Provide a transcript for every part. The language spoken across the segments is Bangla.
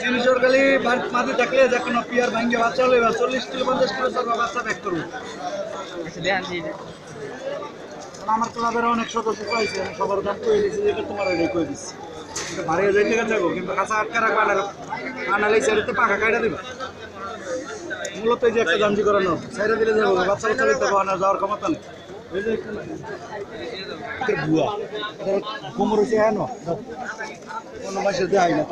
জিনিসের মাটি কোনো পিয়ার ভাঙ্গে বাচ্চা হলে চল্লিশ কিলো, পঞ্চাশ কিলো সব বাচ্চা ব্যাক করব। আমার ক্লাবের অনেক সদস্য পাইছে সবার দাম কয়ে দিচ্ছি যেটা তোমার ওইটাই কয়ে দিচ্ছি এটা ভারী যাইতে গেছে কিন্তু কাঁচা আটকা রাখবা আনালে সাইডে পাখা কাটা দিবা। মূলত এই যে একটা দামজি করানো সাইডে দিলে যাব বাচ্চা বাচ্চা দিতে পারব না, যাওয়ার ক্ষমতা নেই। যে কোনো মাসে না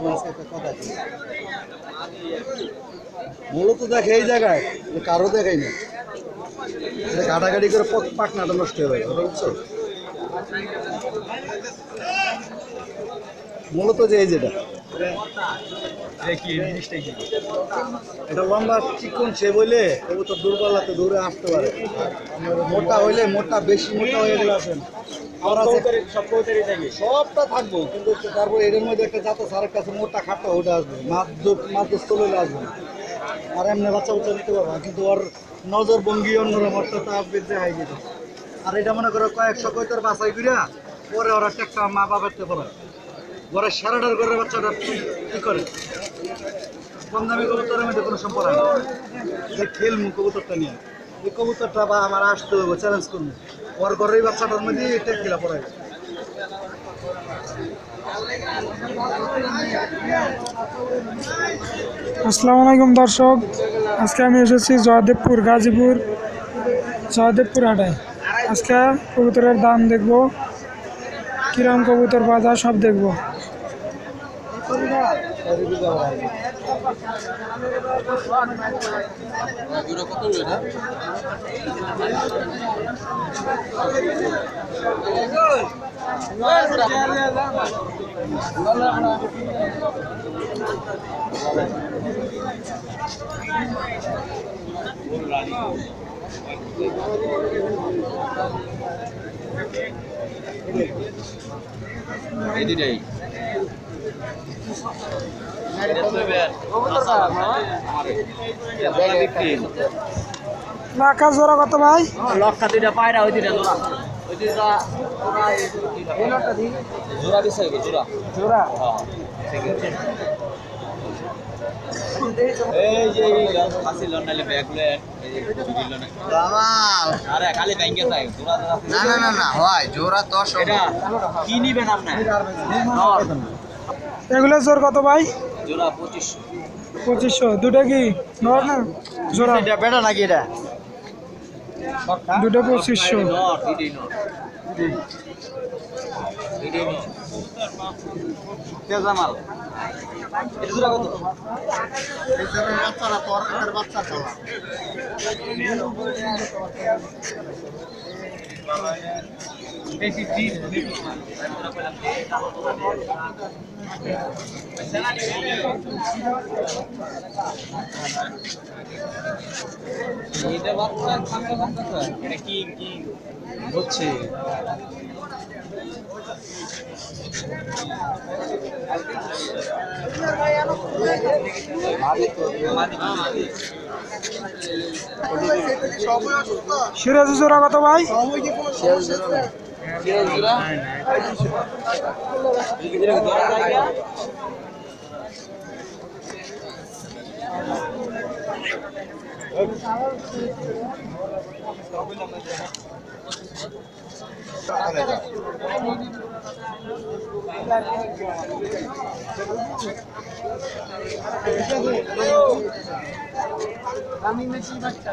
মূলত দেখে এই জায়গায় কারও দেখাই না। এটা করে পক- পাখনাটা নষ্ট হয়ে যাবে, বুঝছ? মূলত যে এই যেটা। এটা লম্বা চিকন সে বলে কবুতর দুর্বলাতে দৌড়ে আসতে পারে। মোটা হইলে মোটা বেশি মোটা হয়ে গেলে আসেন আর সবটা থাকব কিন্তু তারপর এদের মধ্যে একটা জাত আছে কাছে মোটা খাটো ওটা আসবে। মাছ মাছ চলে আসবে। আর এমনি বাচ্চা বাচ্চা দিতে পারব কিন্তু ওর নজর ভঙ্গি অন্যরকম তো আপনি দেখাই যেত আর এটা মনে করো কয়েকশো কয়তর বাছাই করিয়া পরে ওরা টেকটা মা বাবাতে পড়ে। ঘরের সারাটার ঘরের বাচ্চাটা কি করে? কম দামি কবুতরের মধ্যে কোনো সম্পর্ক নেই যে খেলমু কবুতরটা নিয়ে। এই কবুতরটা বা আমার আসতে হবে চ্যালেঞ্জ করব। ওর ঘরের বাচ্চাটার মধ্যে এটা খেলা পড়ায়। আসসালামু আলাইকুম দর্শক। আজকে আমি এসেছি জয়দেবপুর, গাজীপুর, জয়দেবপুর হাটায় আজকে কবুতরের দাম দেখব, কিরম কবুতর বাজার সব দেখব। এই দুটাই জোড়া কত ভাই? লক্ষা দুইটা পায়রা ওই দুইটা জোড়া। ওই দুইটা জোড়া দিছে জোড়া। জোড়া? এই যে ফাসি লোন ব্যাগ লে এই যে দিল না। না না না হয় জোড়া তো এটা কি নিবেন আপনি? এগুলো জোর কত ভাই? জোড়া পঁচিশশো। পঁচিশশো। দুটো কি? নর না? জোড়া? বেটা নাকি এটা? দুটো পঁচিশশো। তেজামাল বাচ্চা এটা কিং কিং? হচ্ছে। সিরাজ জোড়া কত ভাই? আমি মেশিন বাচ্চা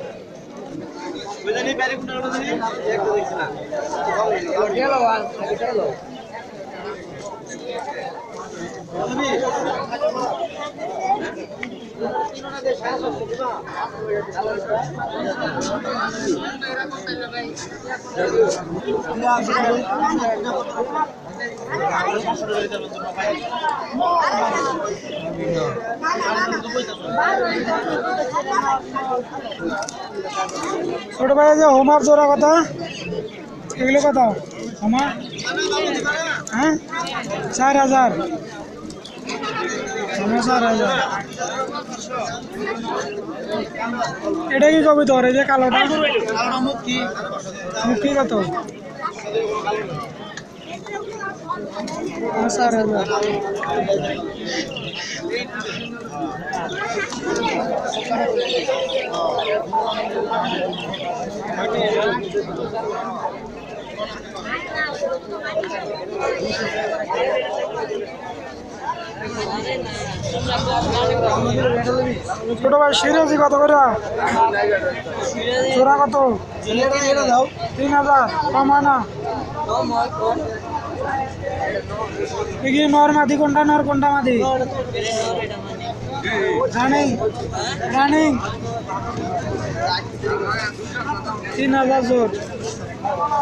বুঝলি প্যারি কোনটা বুঝলি একটা দেখছি না। গেল আর গেল বুঝলি ছোট ভাই যে হোমার জোড়া কত এগুলো কত? হোমা হ্যাঁ? চার হাজার। এটা কি কবি তোর এই যে কালোটা মুক্তি কত হ্যাঁ, চার হাজার ছোট ভাই সিরাজি কত করে? জোড়া কত? তিন হাজার, কমায় না। নর মাদি, কোনটা নর, কোনটা মাদি? Running running. তিন হাজার জোর Gracias.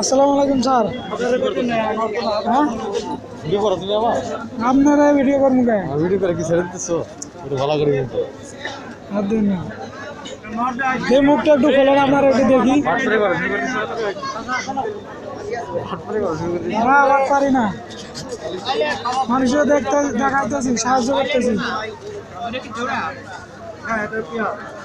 আসসালামু আলাইকুম স্যার। হ্যাঁ? ভিডিও করো তুমি আমার আপনারা ভিডিও করব কে? ভিডিও করে কি ছেড়ে দিতেছো? একটু ভালো করে কিন্তু হাত দিন না। এই মুখটা একটু খোলেন আপনারা একটু দেখি। না আবার পারি না। মানুষও দেখতে দেখাইতেছি সাহায্য করতেছি।